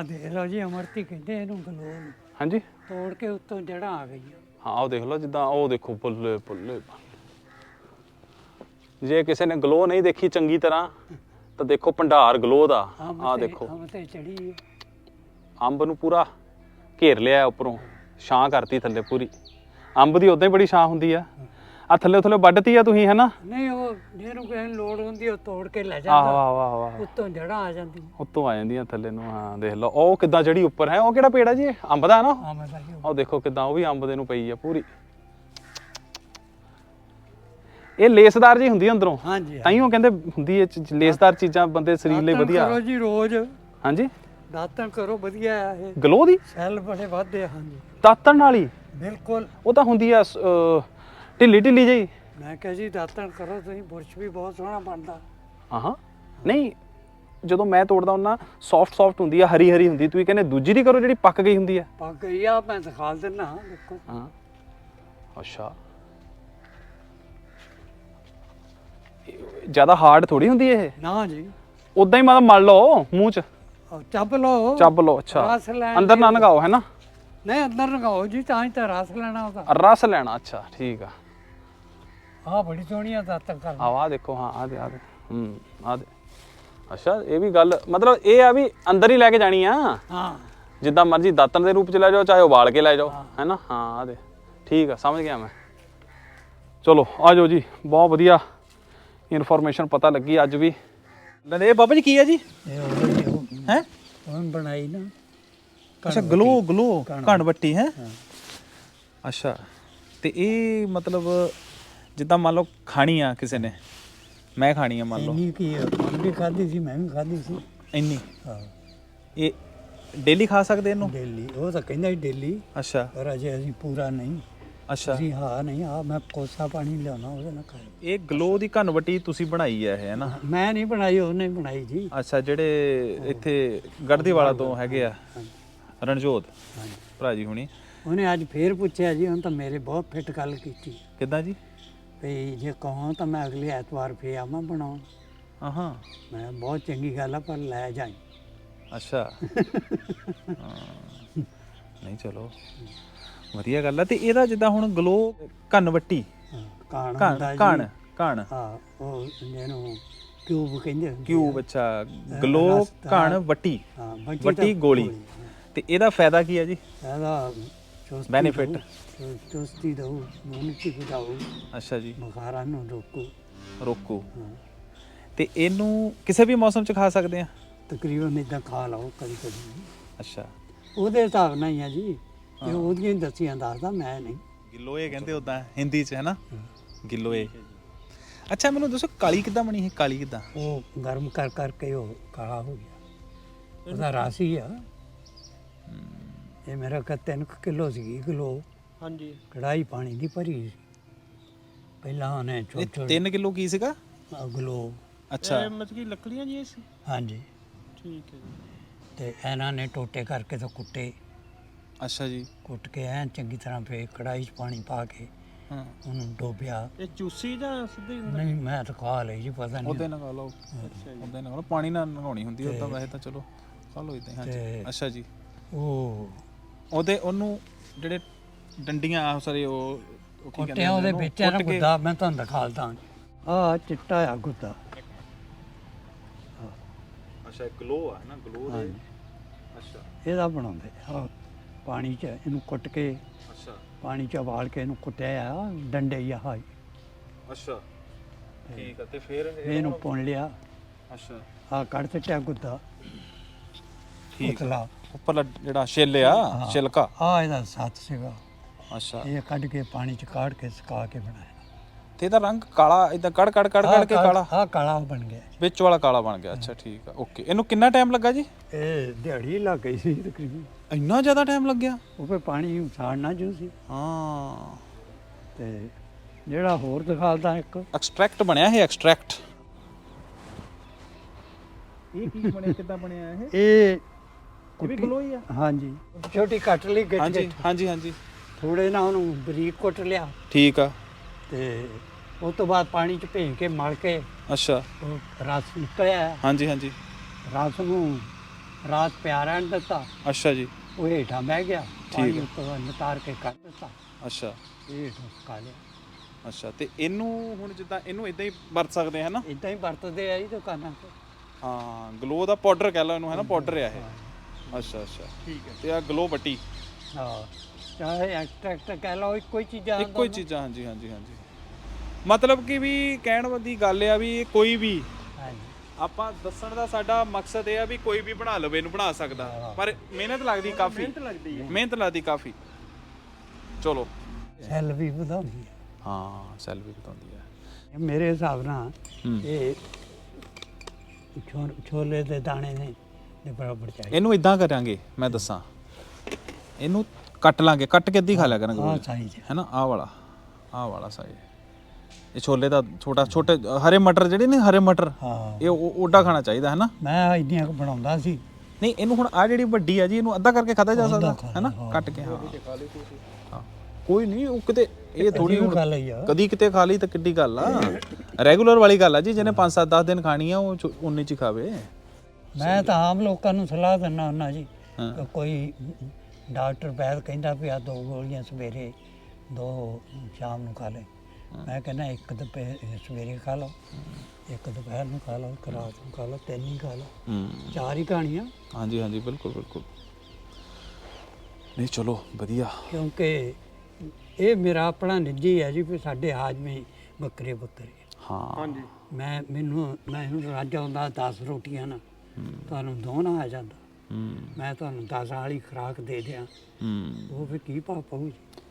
ਆ ਦੇਖ ਲਓ ਜੀ ਅਮਰਤੀ ਕਹਿੰਦੇ ਇਹਨੂੰ ਗਲੋਂ ਨੂੰ ਹਾਂਜੀ। ਤੋੜ ਕੇ ਉੱਤੋਂ ਜੜਾਂ ਆ ਗਈਆਂ। ਹਾਂ ਉਹ ਦੇਖ ਲਓ ਜਿੱਦਾਂ ਉਹ ਦੇਖੋ ਪੁੱਲੇ ਪੁੱਲੇ ਜੇ ਕਿਸੇ ਨੇ ਗਲੋ ਨਹੀਂ ਦੇਖੀ ਚੰਗੀ ਤਰ੍ਹਾਂ ਤਾਂ ਦੇਖੋ ਭੰਡਾਰ ਗਲੋ ਦਾ। ਅੰਬ ਤੇ- ਦੇਖੋ। ਅੰਬ ਤੇ ਚੜੀ ਹੈ ਅੰਬ ਨੂੰ ਪੂਰਾ ਘੇਰ ਲਿਆ ਉੱਪਰੋਂ ਛਾਂ ਕਰਤੀ ਥੱਲੇ ਪੂਰੀ। ਅੰਬ ਦੀ ਉਦਾਂ ਹੀ ਬੜੀ ਛਾਂ ਹੁੰਦੀ ਆ। ਆ ਥੱਲੇ ਥੱਲੇ ਵੱਢਤੀ ਆ ਤੁਸੀਂ ਹੈਨਾ? ਨਹੀਂ ਉਹ ਜਿਹਨੂੰ ਕਿਸੇ ਨੂੰ ਲੋੜ ਹੁੰਦੀ ਉਹ ਤੋੜ ਕੇ ਲੈ ਆਹ ਜਾਂਦਾ। ਵਾਹ ਵਾਹ ਵਾਹ। ਉੱਤੋਂ ਜੜਾਂ ਆ ਜਾਂਦੀਆਂ। ਉੱਤੋਂ ਆ ਜਾਂਦੀਆਂ ਥੱਲੇ ਨੂੰ ਹਾਂ ਦੇਖ ਲਓ। ਉਹ ਕਿੱਦਾਂ ਜਿਹੜੀ ਉੱਪਰ ਹੈ ਉਹ ਕਿਹੜਾ ਪੇੜ ਆ ਜੀ? ਇਹ? ਅੰਬ ਦਾ ਹੈ ਨਾ ਦਾ ਜੀ ਉਹ ਦੇਖੋ ਕਿਦਾਂ ਉਹ ਵੀ ਅੰਬ ਦੇ ਨੂੰ ਪਈ ਆ ਪੂਰੀ। ਇਹ ਲੇਸਦਾਰ ਜੀ ਹੁੰਦੀ ਆ ਅੰਦਰੋਂ। ਹਾਂਜੀ ਤਾਈਓ ਕਹਿੰਦੇ ਹੁੰਦੀ ਹੈ ਚ- ਲੇਸਦਾਰ ਚੀਜ਼ਾਂ ਬੰਦੇ ਸਰੀਰ ਲਈ ਦਾਤਣ ਵਧੀਆ। ਕਰੋ ਜੀ ਰੋਜ਼। ਹਾਂਜੀ? ਦਾਤਣ ਕਰੋ ਵਧੀਆ ਆ ਇਹ। ਗਲੋ ਦੀ? ਸੈੱਲ ਬੜੇ ਵੱਧਦੇ ਆ ਹਾਂਜੀ। ਦਾਤਣ ਹੀ ਬਿਲਕੁਲ। ਉਹ ਤਾਂ ਹੁੰਦੀ ਆ ਸ- ਅਹ, ਢਿੱਲੀ ਢਿੱਲੀ ਜਿਹੀ? ਮੈਂ ਕਿਹਾ ਜੀ ਦਾਤਣ ਕਰੋ ਤੁਸੀਂ ਬੁਰਸ਼ ਵੀ ਬਹੁਤ ਸੋਹਣਾ ਬਣਦਾ। ਹਾਂ ਨਹੀਂ ਜਦੋਂ ਮੈਂ ਤੋੜਦਾ ਹੁੰਦਾ ਸੌਫਟ ਸੌਫਟ ਹੁੰਦੀ ਆ ਹਰੀ ਹਰੀ ਹੁੰਦੀ ਤੁਸੀਂ ਕਹਿੰਦੇ ਦੂਜੀ ਦੀ ਕਰੋ ਜਿਹੜੀ ਪੱਕ ਗਈ ਹੁੰਦੀ ਆ। ਪੱਕ ਗਈ ਆ ਮੈਂ ਦਿਖਾ ਦਿੰਦਾ ਦੇਖੋ। ਹਾਂ। ਅੱਛਾ। ਜ਼ਿਆਦਾ ਹਾਰਡ ਥੋੜੀ ਹੁੰਦੀ ਇਹ? ਨਾ ਜੀ। ਉਦਾਂ ਹੀ ਮਤਲਬ ਮਲ ਲਓ ਮੂੰਹ ਚ। ਚੱਬ ਲਓ। ਚੱਬ ਲਓ ਅੱਛਾ। ਰਸ ਲੈਣ ਅੰਦਰ ਨਾ ਨਗਾਓ ਹੈ ਨਾ? ਨਹੀਂ ਅੰਦਰ ਲਗਾਓ ਜੀ ਤਾਂ ਹੀ ਤਾਂ ਰਸ ਲੈਣਾ ਉਹਦਾ। ਰਸ ਲੈਣਾ ਅੱਛਾ ਠੀਕ ਆ। ਆਹ ਬੜੀ ਸੋਹਣੀ ਆ ਦਾਤਣ ਕਰ ਆਹ ਆਹ ਦੇਖੋ ਹਾਂ ਆ ਦੇ ਆ ਦੇ। ਹੂੰ ਆ ਦੇ। ਅੱਛਾ ਇਹ ਵੀ ਗੱਲ ਮਤਲਬ ਇਹ ਆ ਵੀ ਅੰਦਰ ਹੀ ਲੈ ਕੇ ਜਾਣੀ ਆ। ਹਾਂ। ਜਿੱਦਾਂ ਮਰਜ਼ੀ ਦਾਤਨ ਦੇ ਰੂਪ ਚ ਲੈ ਜਾਓ ਚਾਹੇ ਉਬਾਲ ਕੇ ਲੈ ਜਾਓ ਹੈ। ਨਾ? ਹਾਂ ਆ ਦੇ। ਠੀਕ ਆ ਸਮਝ ਗਿਆ ਮੈਂ। ਚਲੋ ਆ ਜਾਓ ਜੀ ਬਹੁਤ ਵਧੀਆ ਇਨਫੋਰਮੇਸ਼ਨ ਪਤਾ ਲੱਗੀ ਅੱਜ ਵੀ। ਲੈ ਇਹ ਬਾਬਾ ਜੀ ਕੀ ਹੈ ਜੀ? ਇਹ ਹੈ ਉਹਨ ਬਣਾਈ ਨਾ। ਅੱਛਾ ਗਲੋ ਗਲੋ ਬੱਟੀ। ਹੈ। ਅੱਛਾ ਤੇ ਇਹ ਮਤਲਬ ਜਿੱਦਾਂ ਮੰਨ ਲਓ ਖਾਣੀ ਆ ਕਿਸੇ ਨੇ ਮੈਂ ਖਾਣੀ ਆ ਮੰਨ ਲਓ। ਇੰਨੀ ਕੀ ਮਨ ਵੀ ਖਾਧੀ ਸੀ ਮੈਂ ਵੀ ਖਾਧੀ ਸੀ। ਇੰਨੀ? ਹਾਂ। ਇਹ ਡੇਲੀ ਖਾ ਸਕਦੇ ਇਹਨੂੰ? ਡੇਲੀ ਉਹ ਤਾਂ ਕਹਿੰਦਾ ਡੇਲੀ। ਅੱਛਾ। ਪਰ ਅਜੇ ਅਸੀਂ ਪੂਰਾ ਨਹੀਂ। ਅੱਛਾ। ਅਸੀਂ ਹਾਂ ਨਹੀਂ ਆ ਮੈਂ ਕੋਸਾ ਪਾਣੀ ਲਿਆਉਣਾ ਉਹਦੇ ਨਾਲ ਖਾਈ ਇਹ ਗਲੋ ਦੀ ਘਨਵਟੀ ਤੁਸੀਂ ਬਣਾਈ ਹੈ ਇਹ ਹੈ ਨਾ ਮੈਂ ਨਹੀਂ ਬਣਾਈ ਉਹਨੇ ਬਣਾਈ ਜੀ। ਅੱਛਾ ਜਿਹੜੇ ਇੱਥੇ ਗੜਦੀ ਵਾਲਾ ਤੋਂ ਹੈਗੇ ਆ। ਰਣਜੋਤ ਭਰਾ ਜੀ ਹੁਣੀ। ਉਹਨੇ ਅੱਜ ਫੇਰ ਪੁੱਛਿਆ ਜੀ ਹੁਣ ਤਾਂ ਮੇਰੇ ਬਹੁਤ ਫਿੱਟ ਗੱਲ ਕੀਤੀ। ਕਿੱਦਾਂ ਜੀ? ਵੀ ਜੇ ਕਹੋ ਤਾਂ ਮੈਂ ਅਗਲੇ ਐਤਵਾਰ ਫੇਰ ਆਵਾਂ ਬਣਾਉਣ। ਹਾਂ ਮੈਂ ਬਹੁਤ ਚੰਗੀ ਗੱਲ ਆ ਪਰ ਲੈ ਜਾਈ। ਅੱਛਾ। ਨਹੀਂ ਚਲੋ। ਵਧੀਆ ਗੱਲ ਆ। ਤੇ ਇਹਦਾ ਜਿੱਦਾਂ ਹੁਣ ਗਲੋ ਘਨਵਟੀ ਕਾਣ ਕਣ ਹੁੰਦਾ ਜੀ। ਕਣ ਕਣ ਹਾਂ ਉਹ ਜਿਹਨੂੰ ਕਿਊਬ ਕਹਿੰਦੇ ਹੁੰਦੇ ਆ। ਕਿਊਬ ਅੱਛਾ ਗਲੋ। ਕਣ ਵਟੀ। ਹਾਂ ਵੱਟੀ ਗੋਲੀ। ਤੇ ਇਹਦਾ ਫਾਇਦਾ ਕੀ ਹੈ ਜੀ? ਇਹਦਾ ਚੁ- ਚੁਸਤੀ ਦਊ ਮਨੁੱਖੀ ਬਚਾਊ ਅੱਛਾ ਜੀ। ਬੁਖਾਰਾਂ ਨੂੰ ਰੋਕੂ। ਰੋਕੋ। ਹਾਂ। ਤੇ ਇਹਨੂੰ ਕਿਸੇ ਵੀ ਮੌਸਮ 'ਚ ਖਾ ਸਕਦੇ ਆ? ਤਕਰੀਬਨ ਇਦਾਂ ਖਾ ਲਓ ਕਦੀ ਕਦੀ ਅੱਛਾ। ਉਹਦੇ ਹਿਸਾਬ ਨਾਲ ਹੀ ਆ ਜੀ। ਇਹ ਉਹਦੀਆਂ ਹੀ ਦੱਸੀਆਂ ਦੱਸਦਾ ਮੈਂ ਨਹੀਂ। ਗਿੱਲੋਏ ਕਹਿੰਦੇ ਉਦਾਂ ਹਿੰਦੀ 'ਚ ਹੈ। ਨਾ ਗਿੱਲੋਏ। ਅੱਛਾ ਮੈਨੂੰ ਦੱਸੋ ਕਾਲੀ ਕਿੱਦਾਂ ਬਣੀ ਹੈ ਕਾਲੀ ਕਿੱਦਾਂ? ਉਹ ਗਰਮ ਕਰ ਕਰਕੇ ਉਹ ਕਾਲਾ ਹੋ ਗਿਆ। ਉਹਦਾ ਰਸ ਹੀ ਆ। ਇਹ ਮੇਰਾ ਕ 3 ਕਿਲੋ ਸੀਗੀ ਕਿਲੋ ਹਾਂਜੀ। ਕੜਾਈ ਪਾਣੀ ਦੀ ਭਰੀ ਸੀ। ਪਹਿਲਾਂ ਉਹਨੇ ਛੋਟੇ ਛੋਟੇ 3 ਕਿਲੋ ਕੀ ਸੀਗਾ? ਗਲੋ। ਅੱਛਾ। ਇਹ ਮਤਲਬ ਕਿ ਲੱਕੜੀਆਂ ਜੀ ਸੀ? ਹਾਂਜੀ। ਠੀਕ ਹੈ ਜੀ। ਤੇ ਇਹਨਾਂ ਨੇ ਟੋਟੇ ਕਰਕੇ ਤਾਂ ਕੁੱਟੇ। ਅੱਛਾ ਜੀ। ਕੁੱਟ ਕੇ ਐਨ ਚੰਗੀ ਤਰ੍ਹਾਂ ਫੇਰ ਕੜਾਈ 'ਚ ਪਾਣੀ ਪਾ ਕੇ ਹਾਂ। ਉਹਨੂੰ ਡੋਬਿਆ। ਇਹ ਚੂਸੀ ਜਾਂ ਸਿੱਧੀ ਨਹੀਂ ਮੈਂ ਤਾਂ ਖਾ ਲਈ ਜੀ ਪਤਾ ਉਹਦੇ ਨਹੀਂ ਨਾਲ ਲਓ। ਅੱਛਾ ਜੀ। ਉਹਦੇ ਨਾਲ। ਪਾਣੀ ਨਾਲ ਨਹਾਉਣੀ ਹੁੰਦੀ ਉਦਾਂ ਤੇ- ਵੈਸੇ ਤਾਂ ਚਲੋ ਖਾ ਲਓ ਇਦਾਂ ਹਾਂਜੀ। ਤੇ- ਅੱਛਾ ਜੀ। ਉਹ ਉਹਦੇ ਉਹਨੂੰ ਜਿਹੜੇ ਡੰਡੀਆਂ ਆ ਸਰੀ ਉਹ ਉਹ ਕੀ ਕਹਿੰਦੇ ਕੁੱਟਿਆ ਉਹਦੇ ਉਹਨੂੰ? ਵਿੱਚ ਆ ਨਾ ਕੁੱਟ ਕੇ- ਗੁੱਦਾ ਮੈਂ ਤੁਹਾਨੂੰ ਦਿਖਾਲਦਾ ਆ ਚਿੱਟਾ ਆ ਗੁੱਦਾ। ਅੱਛਾ ਗਲੋ ਆ ਨਾ ਗਲੋ ਦੇ। ਹਾਂਜੀ। ਅੱਛਾ। ਇਹਦਾ ਬਣਾਉਂਦੇ ਆ ਪਾਣੀ 'ਚ ਇਹਨੂੰ ਕੁੱਟ ਕੇ ਅੱਛਾ। ਪਾਣੀ 'ਚ ਉਬਾਲ ਕੇ ਇਹਨੂੰ ਕੁੱਟਿਆ ਆ ਡੰਡੇ ਹੀ ਆ ਹਾਈ ਅੱਛਾ। ਠੀਕ ਆ ਤੇ ਫਿਰ ਇਹਨੂੰ ਪੁਣ ਲਿਆ। ਅੱਛਾ। ਆ ਕੱਢ ਸਿੱਟਿਆ ਗੁੱਦਾ। ਠੀਕ ਆ। ਉਤਲਾ ਉੱਪਰਲਾ ਜਿਹੜਾ ਛਿੱਲ ਆ ਹਾਂ। ਛਿਲਕਾ? ਆ ਇਹਦਾ ਸੱਤ ਸੀਗਾ। ਅੱਛਾ। ਇਹ ਕੱਢ ਕੇ ਪਾਣੀ 'ਚ ਕਾੜ ਕੇ ਸੁਕਾ ਕੇ ਬਣਾਇਆ। ਤੇ ਇਹਦਾ ਰੰਗ ਕਾਲਾ ਇਦਾਂ ਕੜ ਕੜ ਕੜ ਕੜ ਕੇ ਕਾਲਾ ਆ ਕਾਲਾ ਬਣ ਗਿਆ। ਵਿੱਚ ਵਾਲਾ ਕਾਲਾ ਬਣ ਗਿਆ ਅੱਛਾ ਠੀਕ ਆ ਓਕੇ। ਇਹਨੂੰ ਕਿੰਨਾ ਟਾਈਮ ਲੱਗਾ ਜੀ? ਇਹ ਦਿਹਾੜੀ ਲੱਗ ਗਈ ਸੀ ਤਕਰੀਬਨ। ਇੰਨਾ ਜ਼ਿਆਦਾ ਟਾਈਮ ਲੱਗਿਆ? ਉਹ ਫੇ ਪਾਣੀ ਸਾੜਨਾ ਜੂ ਸੀ। ਹਾਂ। ਤੇ ਜਿਹੜਾ ਹੋਰ ਦਿਖਾਲਦਾ ਇੱਕ। ਐਕਸਟ੍ਰੈਕਟ ਬਣਿਆ ਇਹ ਐਕਸਟ੍ਰੈਕਟ। ਇਹ ਕੀ ਬਣਿਆ ਕਿੱਦਾਂ ਬਣਿਆ ਇਹ? ਇਹ ਇਹ ਵੀ ਆ। ਹਾਂਜੀ। ਛੋਟੀ ਕੱਟ ਲਈ ਗੱਟ ਹਾਂਜੀ ਹਾਂਜੀ ਹਾਂਜੀ। ਥੋੜੇ ਨਾ ਉਹਨੂੰ ਬਰੀਕ ਕੁੱਟ ਲਿਆ। ਠੀਕ ਆ। ਤੇ ਉਸ ਤੋਂ ਬਾਅਦ ਪਾਣੀ 'ਚ ਭੇਂ ਕੇ ਮਲ ਕੇ ਅੱਛਾ। ਉਹ ਰਸ ਨਿਕਲਿਆ। ਹਾਂਜੀ ਹਾਂਜੀ। ਰਸ ਨੂੰ ਰਾਤ ਪਿਆ ਰਹਿਣ ਦਿੱਤਾ। ਅੱਛਾ ਜੀ। ਉਹ ਹੇਠਾਂ ਬਹਿ ਗਿਆ। ਪਾਣੀ। ਉੱਤੋਂ ਨਤਾਰ ਕੇ ਕੱਢ ਦਿੱਤਾ। ਅੱਛਾ। ਇਹ ਹੇਠਾਂ ਸੁਕਾ ਲਿਆ। ਅੱਛਾ ਤੇ ਇਹਨੂੰ ਹੁਣ ਜਿੱਦਾਂ ਇਹਨੂੰ ਇਦਾਂ ਹੀ ਵਰਤ ਸਕਦੇ ਹੈ ਨਾ? ਇਦਾਂ ਹੀ ਵਰਤਦੇ ਆ ਜੀ ਦੁਕਾਨਾਂ ਤੇ। ਹਾਂ ਗਲੋ ਦਾ ਪਾਊਡਰ ਕਹਿ ਲਓ ਇਹਨੂੰ ਹੈ ਨਾ? ਪਾਊਡਰ ਆ ਇਹ। ਅੱਛਾ ਅੱਛਾ। ਠੀਕ ਹੈ। ਤੇ ਆ ਗਲੋ ਬੱਟੀ। ਹਾਂ। ਚਾਹੇ ਐਕਸਟ੍ਰੈਕਟ ਕਹਿ ਲਓ ਇੱਕੋ ਹੀ ਚੀਜ਼ਾਂ ਇੱਕੋ ਹੀ ਚੀਜ਼ਾਂ ਹਾਂਜੀ ਹਾਂਜੀ ਹਾਂਜੀ। ਮਤਲਬ ਕਿ ਵੀ ਕਹਿਣ ਦੀ ਗੱਲ ਆ ਵੀ ਇਹ ਕੋਈ ਵੀ ਹਾਂਜੀ। ਆਪਾਂ ਦੱਸਣ ਦਾ ਸਾਡਾ ਮਕਸਦ ਇਹ ਆ ਵੀ ਕੋਈ ਵੀ ਬਣਾ ਲਵੇ ਇਹਨੂੰ ਬਣਾ ਸਕਦਾ। ਪਰ ਮਿਹਨਤ ਲੱਗਦੀ ਕਾਫੀ। ਮਿਹਨਤ ਲੱਗਦੀ ਹੈ। ਮਿਹਨਤ ਲੱਗਦੀ ਕਾਫੀ। ਚਲੋ। ਸੈੱਲ ਵੀ ਵਧਾਉਂਦੀ ਹੈ। ਹਾਂ ਸੈਲ ਵੀ ਬਤਾਉਂਦੀ ਹੈ। ਮੇਰੇ ਹਿਸਾਬ ਨਾਲ। ਇਹ ਛੋਲੇ ਦੇ ਦਾਣੇ ਨੇ। ਦੇ ਬਰਾਬਰ ਚਾਹੀਦੇ। ਇਹਨੂੰ ਇਦਾਂ ਕਰਾਂਗੇ ਮੈਂ ਦੱਸਾਂ। ਇਹਨੂੰ ਕੱਟ ਲਾਂਗੇ ਕੱਟ ਕੇ ਅੱਧੀ ਖਾ ਲਿਆ ਕਰਾਂਗੇ ਹਾਂ। ਸਾਈਜ਼ ਆਹ ਵਾਲਾ ਆਹ ਵਾਲਾ ਸਾਈਜ਼। ਇਹ ਛੋਲੇ ਦਾ ਛੋਟਾ ਛੋਟੇ ਹਰੇ ਮਟਰ ਜਿਹੜੇ ਨੇ ਹਰੇ ਮਟਰ ਹਾਂ। ਇਹ ਓਡਾ ਖਾਣਾ ਚਾਹੀਦਾ ਹੈ ਨਾ ਮੈਂ ਇੰਨੀਆਂ ਕੁ ਬਣਾਉਂਦਾ ਸੀ। ਨਹੀਂ ਇਹਨੂੰ ਹੁਣ ਆ ਜਿਹੜੀ ਵੱਡੀ ਆ ਜੀ ਇਹਨੂੰ ਅੱਧਾ ਕਰਕੇ ਖਾਦਾ ਜਾ ਸਕਦਾ ਖਾ ਹੈ। ਨਾ ਕੱਟ ਕੇ ਹਾਂ। ਕੋਈ ਨਹੀਂ ਉਹ ਕਿਤੇ ਇਹ ਥੋੜੀ ਕਦੀ ਕਿਤੇ ਖਾ ਲਈ ਤਾਂ ਕਿੱਡੀ ਗੱਲ ਆ। ਰੈਗੂਲਰ ਵਾਲੀ ਗੱਲ ਆ ਜੀ ਜਿਹਨੇ 5 7 10 ਦਿਨ ਖਾਣੀ ਆ ਉਹ ਉਨੇ ਚ ਖਾਵੇ। ਮੈਂ ਤਾਂ ਆਮ ਲੋਕਾਂ ਨੂੰ ਸਲਾਹ ਦਿੰਦਾ ਹੁੰਦਾ ਜੀ ਹਾਂ। ਕਿ ਕੋਈ ਡਾਕਟਰ ਵੈਦ ਕਹਿੰਦਾ ਵੀ ਆ ਦੋ ਗੋਲੀਆਂ ਸਵੇਰੇ ਦੋ ਸ਼ਾਮ ਨੂੰ ਖਾ ਲੈ। ਮੈਂ ਕਹਿੰਦਾ ਇੱਕ ਦੁਪਹਿਰ ਸਵੇਰੇ ਖਾ ਲਓ ਇੱਕ ਦੁਪਹਿਰ ਨੂੰ ਖਾ ਲਓ ਇੱਕ ਰਾਤ ਨੂੰ ਖਾ ਲਓ ਤਿੰਨ ਹੀ ਖਾ ਲਓ। ਹੂੰ। ਚਾਰ ਹੀ ਕਹਾਣੀਆਂ। ਹਾਂਜੀ ਹਾਂਜੀ ਬਿਲਕੁਲ ਬਿਲਕੁਲ। ਨਹੀਂ ਚਲੋ ਵਧੀਆ। ਕਿਉਂਕਿ ਇਹ ਮੇਰਾ ਆਪਣਾ ਨਿੱਜੀ ਹੈ ਜੀ ਵੀ ਸਾਡੇ ਹਾਜ਼ਮੇ ਬੱਕਰੇ ਬੱਕਰੇ ਹਾਂ। ਹਾਂਜੀ। ਮੈਂ ਮੈਨੂੰ ਮੈਂ ਇਹਨੂੰ ਰੱਜ ਆਉਂਦਾ 10 ਰੋਟੀਆਂ ਨਾ। ਤੁਹਾਨੂੰ ਦੋ ਨਾ ਆ ਜਾਂਦਾ। ਮੈਂ ਤੁਹਾਨੂੰ 10 ਵਾਲੀ ਖੁਰਾਕ ਦੇ ਦਿਆਂ। ਉਹ ਫਿਰ ਕੀ ਪਾ ਪਊ ਜੀ?